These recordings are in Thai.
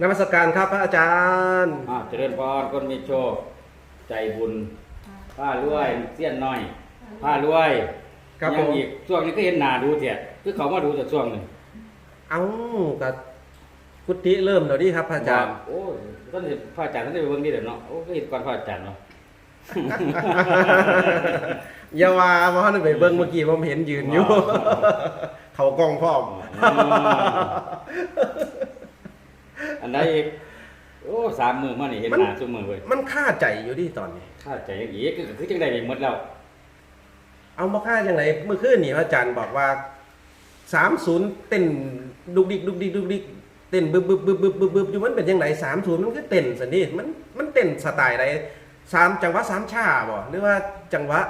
นมัสการครับพระอาจารย์ อ่าเจริญพรคนมีโชค ใจบุญผ้ารวยเสี้ยนน้อยผ้ารวยครับผยังมอีกช่วงนี้ก็เห็นหน้าดูเถียคือเขามาดูจากช่วงหนึงเอ้ากับกุฏิเริ่มแล้วดิครับพระอาจารย์โอ้ยท่านเห็นพระอาจารย์ท่านได้ไปเบิ่งนี่เด้อเนาะโอ้ก็เห็นก่อนพระอาจารย์เนาะอย่าว่าว่าท่านไปเบิ่งเมื่อกี้ผมเห็นยืนอยู่ เขากล้องพร้อมอั นใดอีกโอ้สามมือมานี่เห็นมันหน้าซุมือเว้ยมันค่าใจอยู่ดิตอนนี้ข้าใจอย่างอีกคือคือจังได๋หมดแล้ว เอามาค่าอย่างไรเมื่อคืนนี่พระอาจารย์บอกว่าสามศูนย์เต้นดุกดิกดุกดิกดุกดิกเต้นบึบบึบบึบบึบบึบบึบอยู่มันเป็นยังไงสามศูนย์มันคือเต้นสันนี่มันมันเต้นสไตล์ใดสามจังหวะสามชาบ่หรือว่าจังหวะ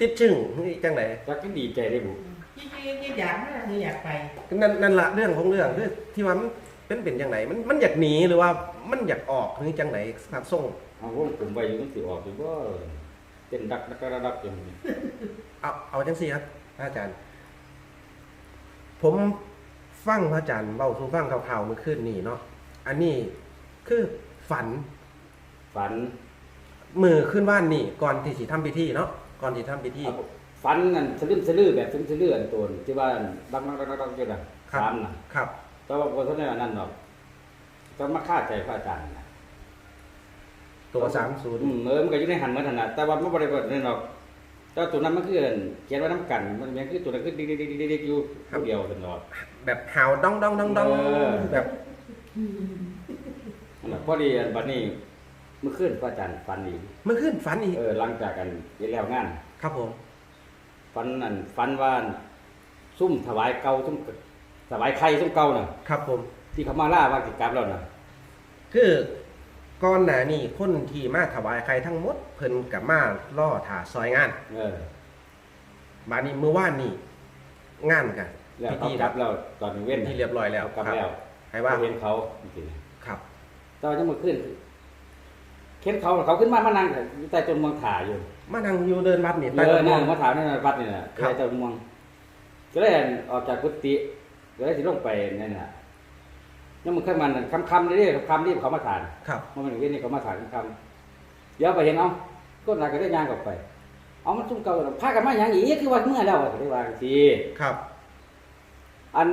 ติดชึ่งนี่จังไหนจักก็ดีใจได้บุที่ที่ที่อยากมากคืออยากไปนั่นนั่นละเรื่องของเรื่องคือที่ว่ามัน เป็นเป็นยังไงมันมันอยากหนีหรือว่ามันอยากออกหรือจังไหนครับส่งเอาวงกลุ่มไว้อยู่มันสิออกอยู่บ่เต้นดักดักดักดักอยู่นี่เอาเอาจังสี่ครับพระอาจารย์ ผมฟังพระอาจารย์เบาสู่ฟังข่าวๆเมื่อคืนนี่เนาะอันนี้คือฝันฝันมือขึ้นว่านนี่ก่อนที่สิทำพิธีเนาะก่อนที่ทำพิธีเอาฝันนั่นสลืมสลือแบบสลืมสลืออันตัวนี่ที่ว่าดักดักดักดักดักอยู่น่ะครับ สามน่ะครับ แต่ว่าบ่ทันได้อันนั้นดอกต้องมาฆ่าใจพระอาจารย์นะตัวสามศูนย์อืมเออมันก็อยู่ในหันเหมือนกันน่ะแต่ว่ามันบ่ได้เบิดนั่นดอกแต่ว่าตัวนั้นมันคืออันเขียนไว้นํกัน มันยังคือตัวนั้นคือดิกๆๆๆๆอยู่ผู้เดียวตลอด แบบหาวดองดองดองดองเออ แบบนั่นน่ะพอดีอันบัดนี้เมื่อคืนพระอาจารย์ฝันอีกเมื่อคืนฝันอีกเออหลังจากกันเฮ็ดแล้วงาน ครับผมฝันนั่นฝันว่าซุ่มถวายเก่าซุ่ม ถวายไข่ซุ่มเก่าน่ะ ครับผม ที่เขามาล่าว่าสิกลับแล้วน่ะ คือก่อนหน้านี้คนที่มาถวายใครทั้งหมดเพิ่นกับมาล่อถาซอยงานเออ บานี้เมื่อวานนี่งานกันแล้วพิเขาธีกลับแล้วตอนเว้นที่เรียบร้อยแล้วกลับครับแล้วให้ว่าเห็นเขาจริงครับๆตอนยังมือขึ้นเข็นเขาเขาขึ้นมามานั่งอยู่ใต้ต้นมวงถ่าอยู่มานั่งอยู่เดินวัดนี่เอใต้อต้นนั่มะงม่วงมาถามนั่นน่ะวัดนี่น่ะครับ ใต้ต้นมวงก็เลยออกจากกุฏิ ก็เลยสิลงไปนั่นน่ะยังมือขึ้นมานั่นคำๆเรื่อยๆคำๆนี่เขามาถามครับมันเว้นนี่เขามาถามคำๆเดี๋ยวไปเห็นเอาก็นายก็ได้ย่างกลับไป เอามันซุ่มเก่าแล้วพากันมาอย่างอีกคือว่าเมื่อแล้วก็ได้ว่าจังซี่ครับ อัน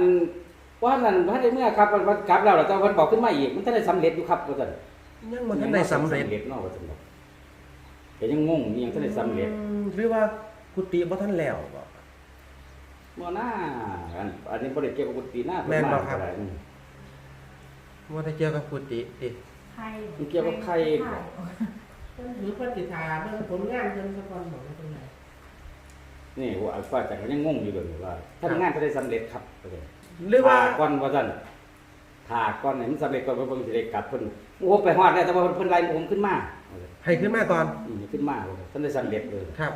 ว่านั่นพระได้เมื่อครับมันมันกลับแล้วแต่ว่าเพิ่นบอกขึ้นมาอีกมันท่านได้สำเร็จอยู่ครับว่าซั่นยังมันทันได้สำเร็จเนาะว่าซั่นบอกแต่ยังงงอีหยังท่านได้สำเร็จอืมหรือว่ากุฏิบ่ทันแล้วบ่ บ่น่าอันอันนี้บ่ได้เกี่ยวกับกุฏิหน้าแม่นบ่ครับเพิ่นมาเท่าไหอืมว่าได้เกี่ยวกับกุฏิติไข่มันเกี่ยวกับไข่หรือปฏิทาเรื่องผลงานเรื่องสะกอนของเป็นไงนี่ว่าอัลฟาจักรยังงงอยู่เลยว่าถ้างานท่านได้สำเร็จครับว่าซั่นหรือว่า ถก่อนว่าซั่นถาก่อนให้มันสำเร็จก่อนเพิ่นสิได้กลับเพิ่นโอ้โหไปฮอดแล้วแต่ว่าเพิ่นเพิ่นไล่ผมขึ้นมาว่าซั่นให้ขึ้นมาก่อนอืมขึ้นมาว่าซั่นท่านได้สำเร็จเลย ครับ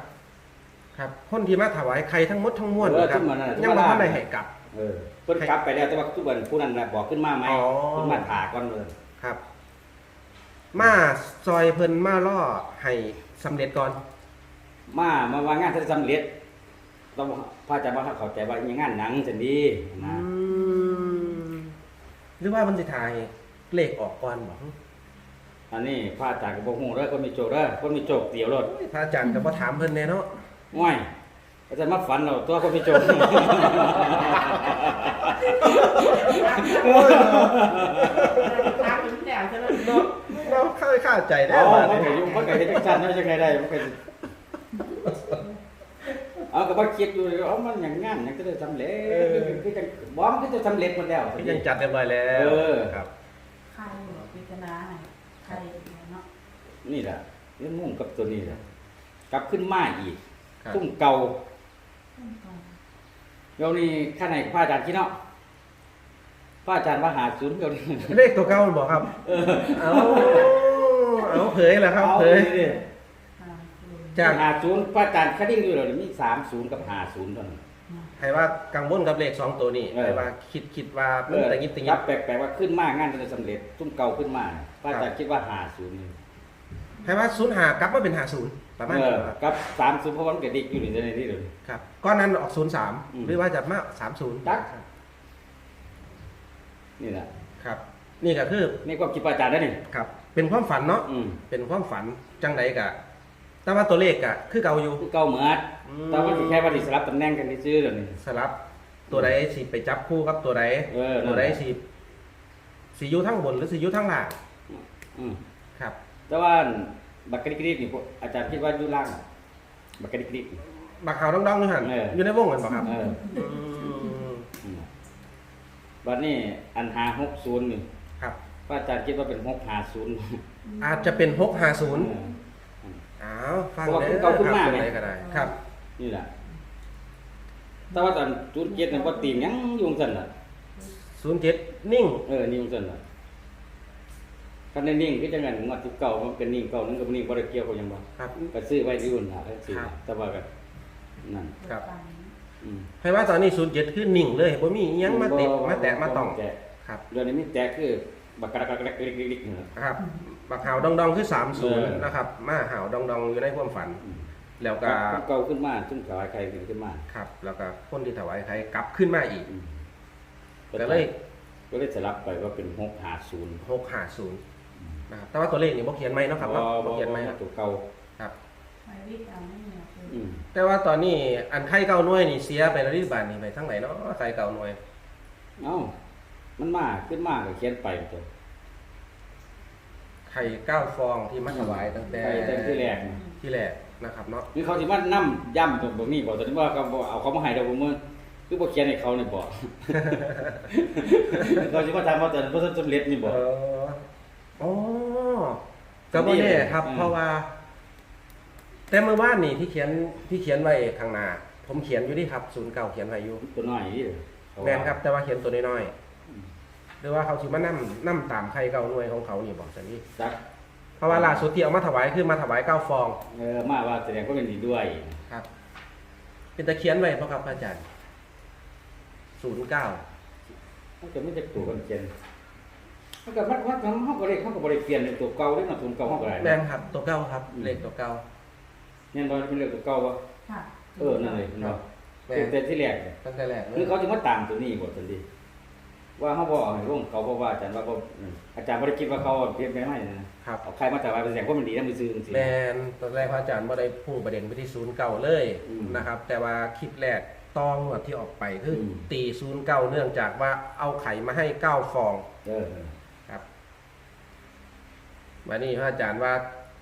ครับคนที่มาถวายใครทั้งหมดทั้งมวลเออนะครับ ทั้งหมดนั่นน่ะ ยังบ่ทันได้ให้กลับ เออเพิ่นกลับไปแล้วแต่ว่าทุกวันผู้นั้นน่ะบอกขึ้นมาไหมอ๋อขึ้นมาถาก่อนเลยครับ มาซอยเพิ่นมาล่อให้สำเร็จก่อน มามาว่างานท่านสำเร็จต้องพระอาจารย์ว่าเข้าใจว่าอย่างงานหนังจังดีนะอืมหรือว่ามันสิถ่ายเลขออกก่อนบอกอันนี้พระอาจารย์ก็บ่ฮู้เด้อคนมีโจกเด้อคนมีโจกเตี๋ยวรถพระอาจารย์ก็บ่ถามเพิ่นแน่เนาะ ง่อยอาจารย์มาฝันเราตัวคนมีโจกตามเป็นแล้วใช่ไหมเนาะเราเข้าเข้าใจได้อ๋อว่ามันก็อยู่มันก็เฮ็ดจังซั่นเนาะจังไดได้มันก็เอาก็บ่คิดอยู่เลยเอามันอย่างงั้นยังจะได้สำเร็จคือจังบ่มันก็จะสำเร็จหมดแล้วยังจัดเรียบร้อยแล้วเออ ครับไข่พิจารณาให้ไข่เนาะนี่ล่ะเรื่องงงกับตัวนี้ล่ะกลับขึ้นมาอีก ครับตุ้มเก่าเดี๋ยวนี้ข้างในพระอาจารย์คิดเนาะพระอาจารย์ว่าหาศูนย์เดี๋ยวนี้เลขตัวเก้ามันบอกครับ เอาเอาเผยแล้วครับเอาเผยดิจากหาศูนย์พระอาจารย์คดิ้งอยู่แล้วนี่มีสามศูนย์กับหาศูนย์เท่านั้น ให้ว่ากังวลกับเลขสองตัวนี้เออ ให้ว่าคิดคิดว่าเอมันอแต่ยิบแต่ยิรับ บแปลกๆว่าขึ้นมากงานจะสำเร็จตุ้มเก่าขึ้นมาพระอาจารย์คิดว่าหาศูนย์ให้ว่าศูนย์หากลับมาเป็นหาศูนย์ ประมาณเอนี้อครับกับสามศูนย์เพราะว่ามันเกิดดิกอยู่ในนี้เลย ครับก้อนนั้นออกศูนย์สามอืมหรือว่าจะมาสามศูนย์จัก นี่แหละครับ นี่ก็คือนี่ความคิดพระอาจารย์ได้นี่ครับ เป็นความฝันเนาะอืมเป็นความฝันจังใดกะ แต่ว่าตัวเลขกะคือเก่าอยู่คือเก่าเหมือนอืม แต่ว่าสิแค่ว่าสิสลับตำแหน่งกันซื่อๆเดี๋ยวนี้ สลับตัวใดสิไปจับคู่กับตัวใดเออนั่นแหละ ตัวใดสิสิอยู่ทั้งบนหรือสิอยู่ทั้งล่างอืม ครับ แต่ว่า บักกะดิกริกนี่พวกอาจารย์คิดว่าอยู่ล่าง บักกะดิกริกนี่บักขาวดองๆนี่หันเอออ อยู่ในวงกันบ่ครับเออมอืมบัดนี้อันหาหกศูนย์นี่ครับ พระอาจารย์คิดว่าเป็นหกหาศูนย์อาจจะเป็นหกห้าศูนย์อ้าวฟังเพราะว่าเด้อเก่าขึ้นมาครับไงตัวใดก็ได้ครับ นี่แหละแต่ว่าตอนศูนย์เจ็ดเนี่ยก็ตีมยังอยุ่จั่งสั่นล่ะศูนย์เจ็ดนิ่ง เออนิ่งสั่นล่ะ คันได้นิ่งคือจังไงงวดที่เก่ามันเป็นนิ่งเก่านั่นก็บ่นิ่งบ่ได้เกี่ยวกับหยังบ่ครับ ก็ซื้อไว้ที่อุ่นล่ะก็ซื้อครับ แต่ว่าก็นั่นครับ อืมให้ว่าตอนนี้ศูนย์เจ็ดคือนิ่งเลยบ่มีอิหยังมาติดบ่มาแตะมาต้องแตะครับเรื่องนี้มีแตะคือบักกะกะกะกะกะกะกะนี่แหละครับบักหาวดองดองๆคือสามศูนย์เออนะครับ มาหาวดองดองๆอยู่ในความฝัน อืม แล้วก็ เก่าขึ้นมาซึ่งถวายใครขึ้นมาครับ แล้วก็คนที่ถวายใครกลับขึ้นมาอีก อืมก็เลยก็เลยสลับไปว่าเป็นหกหาศูนย์หกห้าศูนย์ นะครับแต่ว่าตัวเลขนี่บ่เขียนไหมเนาะครับเนาะบ่เขียนไหมครับ ตัวเก่าครับไปวิจารณ์ไม่มีอะคืออืมแต่ว่าตอนนี้อันไข่เก้าหน่วยนี่เสียไปแล้วที่บ้านนี่ไปทั้งไหนเนาะไข่เก้าหน่วย เอ้ามันมาขึ้นมาก็เขียนไปตัว ไข่เก้าฟองที่มาถวายตั้งแต่ไปแต่ที่แรก ที่แรกนะครับเนาะนี่เขาสิมานํย่ำตรงนี้บอกแต่ที่ว่าเขาบอกเอาเขามาให้เราบ่มื้อคือบ่เขียนให้เขานี่บอกเขาสิมาทำว่าแต่บ่ทันสำเร็จนี่บอกเออ อ๋อก็บ่แน่ครับ อืม เพราะว่า แต่เมื่อวานนี่ที่เขียนที่เขียนไว้ข้างหน้าผมเขียนอยู่ที่ครับศูนย์เก่าเขียนไว้อยู่ตัวน้อยนี่เขาว่า แม่นครับ แต่ว่าเขียนตัวน้อยอืม ๆหรือว่าเขาสิมานํนํตามไข่เก้าหน่วยของเขานี่บอกสันนี่จักเพราะว่าล่าสุดที่เอามาถวายคือมาถวายเก้าฟองเออมาว่าแสดงว่าเป็นดีด้วยครับ เป็นตะเขียนไว้เพราะครับอาจารย์ศูนย์เก้า มันจะไม่จะตัวกันเขีย นมันก็มันว่าทำเฮาก็เลยเฮาก็บ่ได้เปลี่ยนเป็นตัวเก่าได้มาทุนเก่าเฮาก็ได้แม่นครับตัวเก้าครับอืมเลขตัวเก้าเนี่ยบ่เป็นเรื่องตัวเก่าบ่ค่ะเออนั่นเลยเนาะแม่แต่นแต่ที่แรกเนี่ยตั้งแต่แรกเลคืยอเขาจะมาตามตัวนี้บ่ทันทีว่าเขาบอกให้ลงเขาเพราะว่าอาจารย์ว่าเขาอืมอาจารย์บ่ได้คิดว่าเขาเปลี่ยนไปไหมนะครับเอาใครมาแต่ว่าเป็นแสดงว่ามันดีนะมันซื่อจริงแมนตอนแรกพระอาจารย์บ่ได้พุ่งประเด็นไปที่ศูนย์เก่าเลยอืมนะครับ แต่ว่าคลิปแรกตองวดที่ออกไปคืออมตีศูนย์เก่าเนื่องจากว่าเอาไข่มาให้เก้าฟองเออครับ มานี่พระอาจารย์ว่า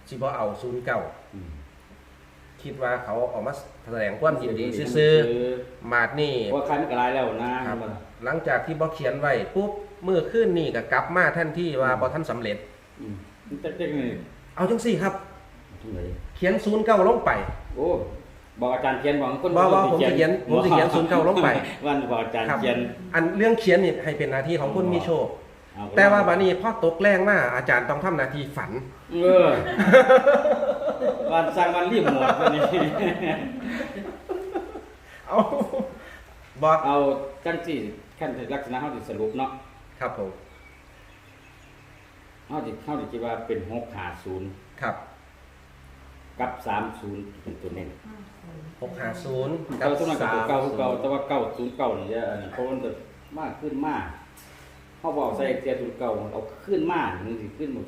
สิบ่เอาศูนย์เก่าอืมคิดว่าเขาออกมาแสดงความยินดีซื่อๆมาดนี่ เพราะว่าใครมันก็หลายแล้วนะครับหลังจากที่บ่เขียนไว้ปุ๊บมือขึ้นนี่ก็กลับมาท่านที่ว่าบ่ท่านสำเร็จ อืมมันจะเด็กนี่เอาจังสี่ครับ ตรงไหนเขียนศูนย์เก้าลงไป โอ้บอกอาจารย์เขียนบอกคนบ่บ่ผมสิเขียนผมสิเขียนศูนย์เก้าลงไป วันบอกอาจารย์ครับเขียน อันเรื่องเขียนนี่ให้เป็นหน้าที่ของคนมีโชค เอแต่ว่าบัดนี้พอตกแรงมาอาจารย์ต้องทำหน้าที่ฝัน เออวันสร้างวันรีบหมดวันนี้ เอาบอกเอาจังสี่ขั้นลักษณะเฮาสิสรุปเนาะครับผมเฮาสิเฮาสิคิดว่าเป็น650ครับกับ30เป็นตัวเน้นหกห้าศูนย์เก่าสมัยกับตัวเก่าเก่าแต่ว่าเก่าศูนย์เก่านี่จะอันนี้เพราะมันจะมากขึ้นมาก เขาบอกใส่เจียศูนย์เก่าเอาขึ้นมากมันสิขึ้นหมด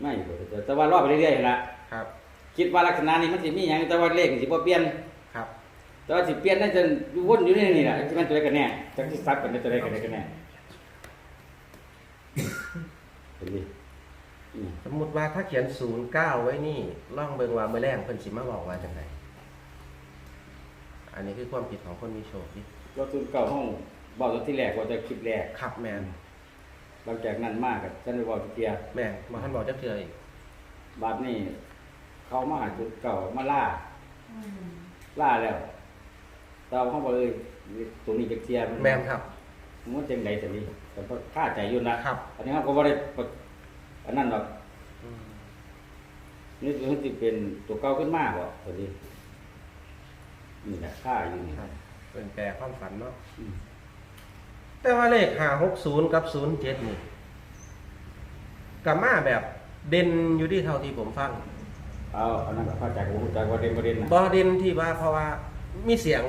ไม่บ่แต่แต่ว่ารอบไปเรื่อยๆนั่นละครับ คิดว่าลักษณะนี้มันสิมีหยังแต่ว่าเลขนี่สิบ่เปลี่ยนครับ แต่ว่าสิเปลี่ยนน่าจะอยู่วนอยู่ในนี่แหละที่มันตัวใดกันแน่จักสิซับกันได้ตัวใดกันได้กันแน่เห็นดิอืมสมมุติว่าถ้าเขียนศูนย์เก้าไว้นี่ล่องเบิงว่าเมื่อแรงเพิ่นสิมาบอกว่าจังไดอันนี้คือความผิดของคนมีโชคที่ก็ศูนย์เก่าห้องบอกตอนที่แรกว่าจะคลิปแรกครับแมน หลังจากนั้นมากกับฉันไปบอกทีเดียวแมนมาท่านบอกจักเทื่ออีกบาดนี้ เขามาหาจุดเก่ามาล่า อืมล่าแล้วแต่ว่าเขาบอกเลยตัวนี้จะเทียแมนครับ มันจังไดสินี่แต่ก็ค่าใจอยู่นะครับ อันนี้เขาก็บ่ได้ประอันนั้นหรอกอืมนี่คือมันสิเป็นตัวเก่าขึ้นมากบ่ตัวนี้นี่แหละค่าอยู่นี่ครับเป็นแปลความฝันเนาะอืม แต่ว่าเลขห้าหกศูนย์กับศูนย์เจ็ดนี่กับมาแบบเด่นอยู่ที่เท่าที่ผมฟังเอาอันนั้นก็เข้าใจกับผมจากว่าเด่นบ่เด่นนะบอเด่นที่ว่าเพราะว่ามีเสียง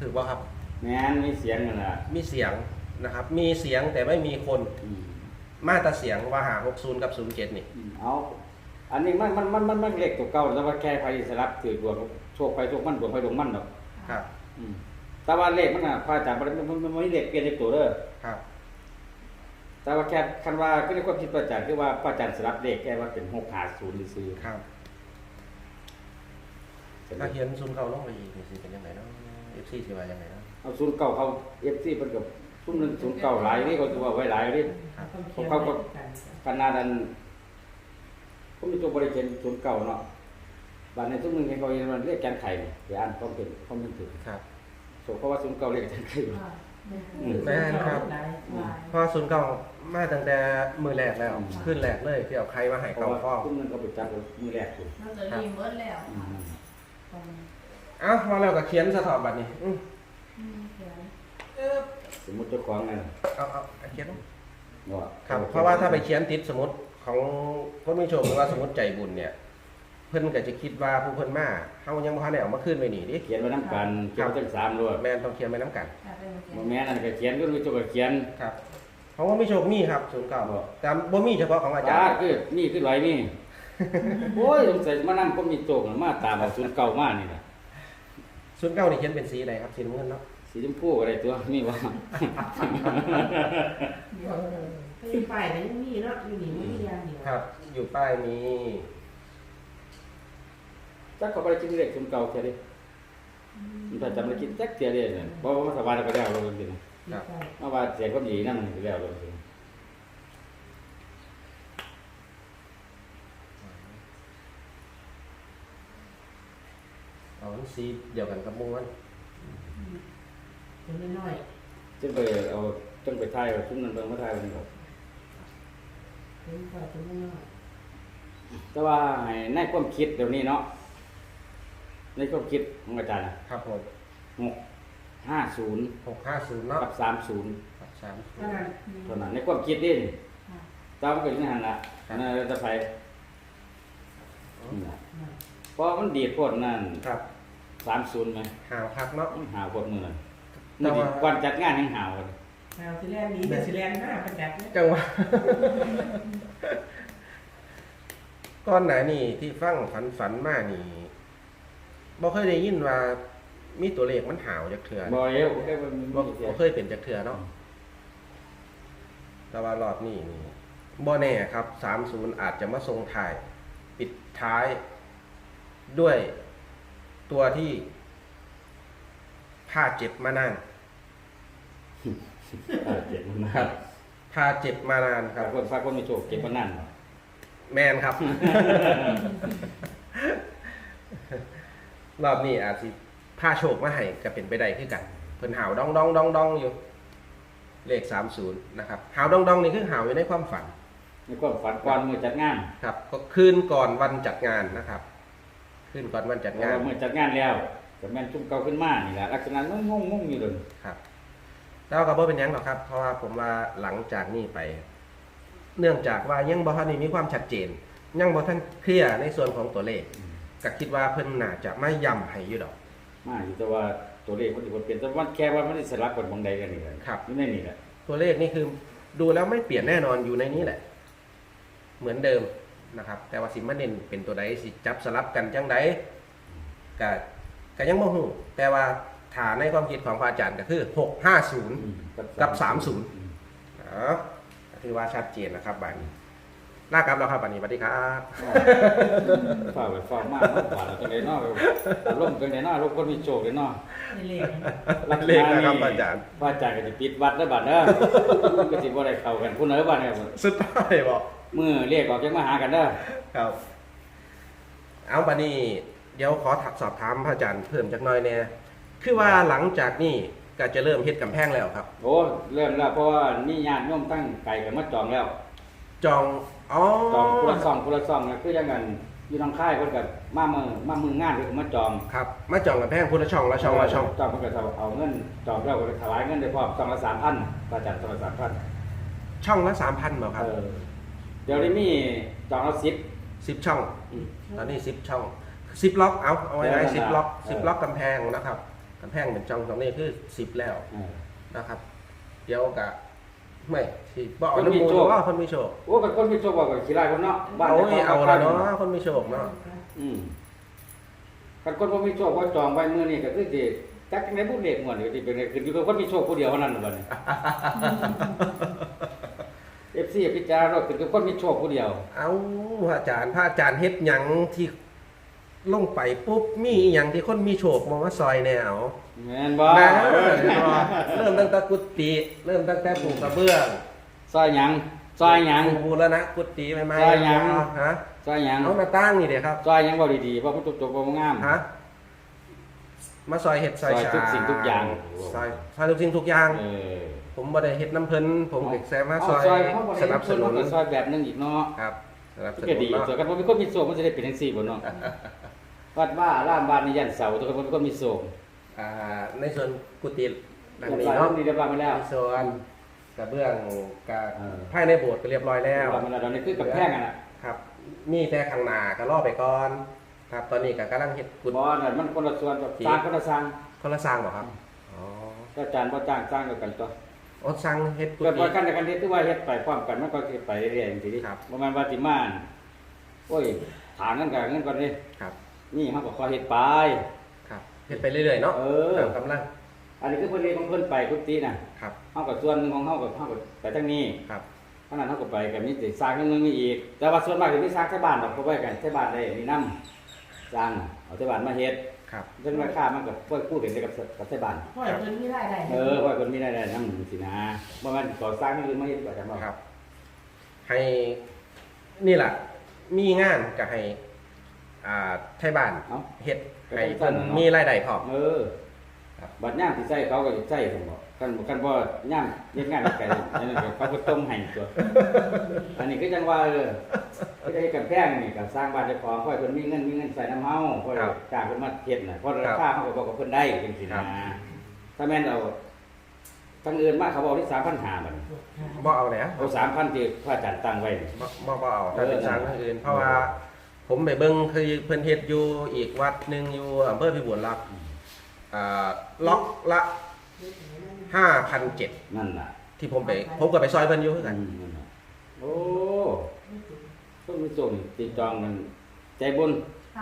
ถือว่าครับ แม่นมีเสียงนั่นล่ะมีเสียงนะครับ มีเสียงแต่ไม่มีคนอืมมาแตาเสียงว่าหาหกศูนย์กับศูนย์เจ็ดนี่อืมเอาอันนี้มันมันมันมันมันเลขตัวเก่าแต่ว่าแค่ไฟสลับถือดวงโชคไฟโชคมันดวงไฟดวงมันดอก ครับ อืม แต่ว่าเลขมันน่ะพระอาจารย์บ่ได้มันมันมันไม่เลขเปลี่ยนเลขตัวเด้อครับ แต่ว่าแค่คันว่าก็ในความคิดพระอาจารย์คือว่าพระอาจารย์สลับเลขแค่ว่าเป็น6 5 0ซื่อครับๆถ้าเขียนศูนย์เก้าลงไปอีกนี่สิเป็นยังไงเนาะเอฟซีสิว่ายังไงเนาะเอาศูนย์เก่าเขา FC เพิ่นก็ซุ่มหนึงศูนย์เก่าหลายนี่ก็ถือว่าไว้หลายนี่ต้องเขียนเขาก็ไว้กันขนาดนั้นผมมีตัวบริเกณศูนย์เก่าเนาะบานในทุกมึงเห็นเขาเรียนมันเรียกแกนไข่เนี่ยเดี๋ยวอ่านความเป็นความเป็นถึงครับ โซเพราะว่าศูนย์เก่าเรียกแกนไข่ว่าอืมแม่นครับหลายว่าเพราะศูนย์เก้ามาตั้งแต่มือแรกแล้วอืมขึ้นแรกเลยที่เอาใครมาให้เพเการาะว่าฟ้องทุกมึงก็ไปจับมือแรกอยู่มันจะรีเบิร์ดแล้วอืมตรงเอ้ามาแล้วก็เขียนสถอบบัตรนี่อื้ออืมเขียนเออสมมติเจ้าของนั่นเอาเอาเอาเขียนว่าครับ เพราะว่าถ้าไปเขียนติดสมุดของคนมีโชคหรือว่าสมุดใจบุญเนี่ยเพิ่นก็จะคิดว่าผู้เพิ่นมาเฮายังบ่ทันได้เอามาขึ้นไว้นี่ดิเขียนไว้น้ำกันเขียนไว้ทั้งสามด้วยแม่นต้องเขียนไว้นํกันถ้าเป็นเขียบ่นแม่นั่นก็เขียนก็มีตัวก็เขียนครับเพราะว่ามีโชคมีครับศูนย์เก้าบ่แต่บ่มีเฉพาะของอาจาจ้ารย์คือนี่คือไหลนี่โอ้ยสงสัยมานั่งก็มีโจกน่ะมาตามเอาศูนย์เก่ามานี่น่ะศูนย์เก้านี่เขียนเป็นสีอะไรครับสีน้ำเงินเนาะสีชมพูอะไรตัวนี่ว่าที่ป้ายนั้นมีเนาะอยู่นี่มันมีอย่างเดียวครับ อยู่ป้ายมี จักเขาบ่ได้คิดเลขศูนย์เก่าแค่นี้มันถ้าจำได้คิดจักเทียเดียวเนี่ยเพราะว่ามันสบายแล้วก็แล้วลงจริงๆที่ป้ายเอาว่าเสียงความดีนั่นมันแล้วลงจริงเอาสีเดียวกันกับม้วนเป็นน้อยจึงไปเอาจึงไปถ่ายเอาซุ้มนั้นเบิ่งมาถ่ายมันครับ ๆเป็นป้ายเป็นน้อยแต่ว่าให้ในความคิดเดี๋ยวนี้เนาะ ในความคิดของอาจารย์นะครับผมหกห้าศูนย์หกห้าศูนย์เนาะกับสามศูนย์ครับสามๆเท่านั้นเท่านั้นในความคิดนี่ตามก็อยู่ในหันละนั่นเราจะไปนี่ล่ะเพราะมันดีดโพดนั่นครับสามศูนย์ไหมหาวพักเนาะ มันหาวโพดมือนั่นแต่มือว่าดีวันจัดงานยังหาวเลยชาวซิแลนด์นี้เป็นซิแลนด์หน้าประจักษ์เนี่ยจังหวะ ก้อนไหนนี่ที่ฟังฝันฝันมานี่ บ่เคยได้ยินว่า มีตัวเลขมันหาวจากเถื่อบ่เอวแค่ว่ามันบ่มีเสียบ่เคยเป็นจากเถื่อเนาะแต่ว่ารอบนี้นี่บ่แน่ครับ30อาจจะมาทรงถ่าย ปิดท้ายด้วยตัวที่ผ้าเจ็บมานานเออเจ็บมันครับผ้าเจ็บมานานคครัรับบคนฝากคนมีโชคเจ็บปานนั้นแมนครับ รอบนี้อาจสิผ้าโชคมาให้ก็เป็นไปได้คือกันเพิ่นหาวดองดองดองดองอยู่ เลขสามศูนย์นะครับหาวดองดองนี่คือหาวอยู่ในความฝันในความฝันก่อนมือจัดงานครับ ก็คืนก่อนวันจัดงานนะครับ คืนก่อนวันจัดงานเมื่อจัดงานแล้วก็แม่นจุ่มเก่าขึ้นมานี่แหละลักษณะงงงงๆอยู่เลยครับแล้วก็บ่เป็นหยังหรอกครับ เพราะว่าผมว่าหลังจากนี้ไป เนื่องจากว่ายังบ่ทันได้มีความชัดเจน ยังบ่ทันเคลียร์ในส่วนของตัวเลข ก็คิดว่าเพิ่นน่าจะไม่ย้ำให้อยู่ดอก มาอยู่แต่ว่าตัวเลขมันสิบ่เปลี่ยนแต่ว่าแค่ว่ามันสิสลับกันบางใดกันนี่แหละครับอยู่ในนี่แหละตัวเลขนี่คือดูแล้วไม่เปลี่ยนแน่นอนอยู่ในนี้แหละ เหมือนเดิมนะครับ แต่ว่าสิมาเน้นเป็นตัวใดสิจับสลับกันจังใดก็ก็ยังบ่ฮู้แต่ว่าฐานในความคิดของพระอาจารย์ก็คือ 650 กับ 30 อืม อ๋อก็ถือว่าชัดเจนนะครับบัดนี้ ลากลับแล้วครับบัดนี้สวัสดีครับฝ้าไปฝ้ามากเนาะว่าแล้วจังไดเนาะอารมณ์จังไดเนาะอารมณ์คนมีโชคเลยเนาะในเลขเลขนะครับอาจารย์พระอาจารย์ก็สิปิดวัดแล้วบัดเด้อก็สิบ่ได้เข้ากันผู้เนอบัดเนี่ยสุดท้ายบอกมื้อเรียกออกจังมาหากันเด้อครับ เอาบัดนี้ เดี๋ยวขอถักสอบถามพระอาจารย์เพิ่มจักหน่อยเนี่ยคือว่าหลังจากนี้ก็จะเริ่มเฮ็ดกำแพงแล้วครับ โอ้เริ่มแล้วเพราะว่านี่ญาติโยมตั้งไก่กันมาจองแล้ว จองอ๋อจองคนละซองคนละซองนะคือยังกันอยู่ทางค่ายเพิ่นก็มามือมามืองานเพิ่นก็มาจองครับมาจองกำแพงพุทธช่องละช่องละช่องจองเพิ่นก็เอาเงินจองแล้วก็ถวายเงินได้พร้อมซองละ3,000ก็จัดซองละ3,000ช่องละสามพันเหรอครับเออเดี๋ยวนี้มีจองละ10สิบช่องอืมตอนนี้สิบช่องสิบล็อกเอาเอาไว้ไว้เออสิบล็อกเออสิบล็อกกำแพงนะครับกำแพงเป็นช่องตรงนี้คือสิบแล้วเออนะครับ เดี๋ยวกะ ไม่ที่บอกน้ำมูลว่าคนมีโชคโอ้กันคนมีโชคว่ากันขี้ไล่คนเนาะบ้านเอาเจ้เอาของละเนาะคนมีโชคเนาะอืมกันคนบ่มีโชคว่าจองไว้มื้อนี้ก็คือสิจักจังได๋ผู้เด็กม่วนก็สิเป็นขึ้นอยู่กับคนมีโชคผู้เดียวเท่านั้นน่ะบัดนี้ FC พิจารณาขึ้นกับคนมีโชคผู้เดียว เอาพระอาจารย์พระอาจารย์เฮ็ดหยังที่ ลงไปปุ๊บมีอหยังที่คนมีโชคมาว่าซอยแนวแม่นบ่นะเริ่มตั้งแต่กุฏิเริ่มตั้งแต่ปลูกกระเบื้องซอยหยังซอยหยังบูรณะกุฏิใหม่ซอยหยัง ฮะซอยหยังเอามาตั้งนี่เดี๋ยวครับ ซอยหยังเว้าดีๆเพราะมันจบๆบ่งาม ฮะมาซอยเห็ดซอยซอยชาทุกสิ่งทุกอย่าง ซอยซอยทุกสิ่งทุกอย่าง เออผมบ่ได้เฮ็ดน้ำเพิ่นผมเด็กแซมมาเอาซอยซอยเขาบ่ได้สนับสนุนเพิ่ก็ซอยแบบนึงอีกเนาะครับสนับสก็นุนดีเนาะ ส่วนกันบ่มีคนมีโชคมันจะได้เป็นจังซี่บ่เนาะ วัดว่าอารามบ้านนี่ยันเสาทุกคนบ่มีคนมีโชคอ่าในส่วนกุฏิหลังเรียบนี้ร้อยเนาะนี่เรียบร้อยมาแล้วในส่วนกระเบื้องกับเออภายในโบสถ์ก็เรียบร้อยแล้เรียบวร้อยมาแล้วตอนนี้คือกับแพงอะน่ะครับ มีแต่ข้างหน้าก็รอไปก่อน ครับ ตอนนี้ก็กำลังเฮ็ดกุฏิบ่นั่นมันคนละส่วนกับสร้างคนละสร้างคนละสร้างบ่ครับอ๋อก็อาจารย์บ่จ้างสร้างเดียวกันตัวอ๋อสร้างเฮ็ดกุเกิดฏิบ่กันแต่กันเฮ็ดคือว่าเฮ็ดไปพร้อมกันมันก็สิไปเรื่อยๆจังซี่ดิครับบ่แม่นว่าสิมาโอ้ยถามกันก็เงินก่อนดิครับ นี่เฮาก็ขอเฮ็ดไป ครับเฮ็ดไปเรื่อยๆเนาะเออ ตามกำลังอันนี้คือเพิ่นเรียนของเพิ่นไปทุกทีน่ะครับเฮาก็ส่วนหนึงของเฮาก็เฮาก็ไปทางนี้ครับเพราะนั้นเขาก็ไปกับมีสิสร้างเรื่องนี้อีก แต่ว่าส่วนมากจะมีสร้างแค่บ้านดอกเพราะว่ากันแค่บ้านได้มีน้ำสร้างเอาแต่บ้านมาเฮ็ดครับ เรื่องราคามันก็พูดพูดถึงได้กับกับแค่บ้าน พ่อยเพิ่นมีรายได้เออว่าคนมีได้ได้น้ำสินะบ่แม่นก่อสร้างนี่อื่นมาเฮ็ดว่าจังว่าครับ ให้นี่แหละมีงานก็ให้ อ่าไทยบ้านเอ้า เฮ็ดให้เพิ่นมีรายได้พร้อม เออครับ บัดย่างสิใส่เขาก็สิใส่ซั่นบ่กันบ่กันบ่ย่างเฮ็ดงานกับไก่อันนั้นก็เขาก็ต้มให้ตัว อันนี้ก็จังว่าเออก็ได้กันแพงนี่ก็สร้างบ้านเจ้าของค่อยเพิ่นมีเงินมีเงินใส่น้ำเฮาค่อยจ้างเพิ่นมาเฮ็ดน่ะเพราะราคาเฮาก็บอกกับเพิ่นได้จังซี่นะถ้าแม่นเอาทางอื่นมาเขาบอกที่3,500บาทบ่เอาแล้วเอา3,000ที่พระอาจารย์ตั้งไว้นี่ บ่บ่บ่เอาถ้าเป็นเออช้างทางอื่นเพราะว่า ผมไปเบิ่งคือเพิ่นเฮ็ดอยู่อีกวัดหนึงอยู่อำเภอพิบูลรักษ์อ่าล็อกละ5,700นั่นน่ะที่ผมไปผมก็ไปซอยเพิ่นอยู่คืออืกันมนั่นน่ะโอ้ต้องมีโซนติดจองมัน ใจบุญ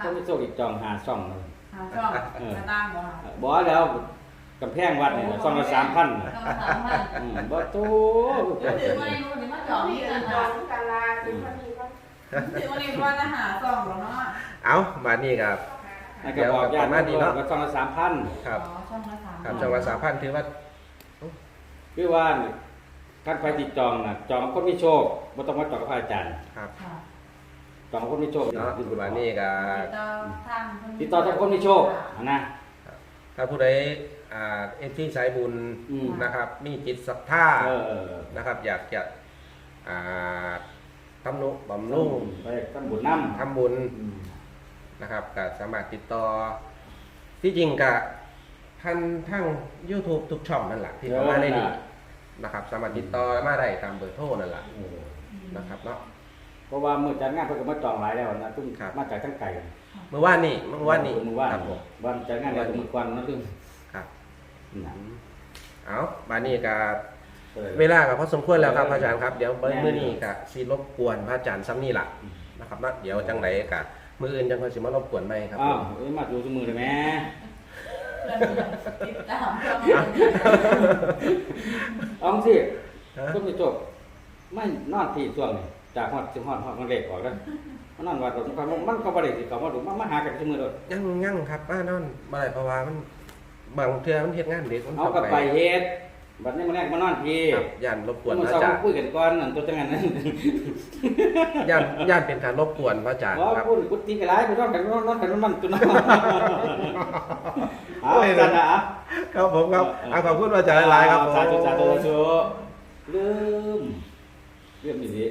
ต้องมีโซนติดจองหาช่องมันหาช่องกระตั้งบ่ค่ะบ่แล้วกำแพงวัดนี่น่ะช่องละ3,000น่ะช่องสามพันอืมบ่โต เดี๋ยวถือว่าในนู้นนี่มาจองมีนี่เงิกันนจอนะงกาลาเป็นพอดีว่า ถือว่าในว่าจะหาช่องแล้วเนาะเอามานี่ครับ ให้ก็บอกญาติเดี๋ยวกลับมาดีเนาะว่าช่องละ3,000ครับ อ๋อช่องละสามครับจังหวัดสามพันถือว่า คือว่าการไปติดจองน่ะจองกับคนมีโชคบ่ต้องมาจองกับพระอาจารย์ ครับค่ะจองกับคนมีโชคเนาะมานี่ก็ติดต่อทางติดต่อทางคนมีโชคนะ ถ้าผู้ใดอ่าเอฟซีสายบุญอืม นะครับ มีจิตศรัทธาเออเออนะครับ อยากจะอ่า ทำนุบำรุงไปทำบุญนำทำบุญนะครับก็สามารถติดต่อ ที่จริงกับท่านทั้ง YouTube ทุกช่องนั่นแหละที่เข้ามาในนี้นะครับ สามารถติดต่อมาได้ตามเบอร์โทรนั่นแหละเออนะครับเนาะ เพราะว่าเมื่อจัดงานเพิ่นก็มาจองหลายแล้วนะซึ่งครับ มาจากทั้งไกลเมื่อวานนี้เมื่อวานนี้เมื่อวานครับผมวันจัดงานแล้วก็มื้อก่อนนะซึ่งครับนะเอาบานนี้ก็เออ เวลาก็พอสมควรแล้วครับพระอาจารย์ครับเดี๋ยวเมื่อนี้ก็สิรบกวนพระอาจารย์ซ้ำนี่ล่ะนะครับเนาะเดี๋ยวจังไหนก็มื้ออื่นจังค่อยสิมารบกวนใหม่ครับอ้าวผมเอ้ยมาดูสมือเลยแม่เพื่อนติดตามช่องเอาสิฮะก็ไม่จบไม่นอนที่ช่วงนี้จากฮอดสิฮอดฮอดมันเล็กออกแล้วมันนอนว่าตรงนั้นมันก็บ่ได้สิเขามาดูมามาหากันสมือเลยยังยังครับป้านอนบ่ได้เพราะว่ามันบางเทื่อมันเฮ็ดงานเด็กมันเอากับไปเฮ็ด บัดนี้มื้อแรกมานอนพี่ครับย่านรบกวนมื้อพระเช้าอาจารย์คุยกันก่อนนั่นตัวจังนั้นนั่นย่านย่านเป็นการรบกวนพระอาจารย์อ๋อครับพูดกุฏิกันหลายไปนอนกันนอนนอนกันมันตัวนั้นเอาจันนะอะครับผมครับอะขอบคุณพระอาจารย์หลายๆครับผมสาธุสาธุสาธุลืมเรื่องนี้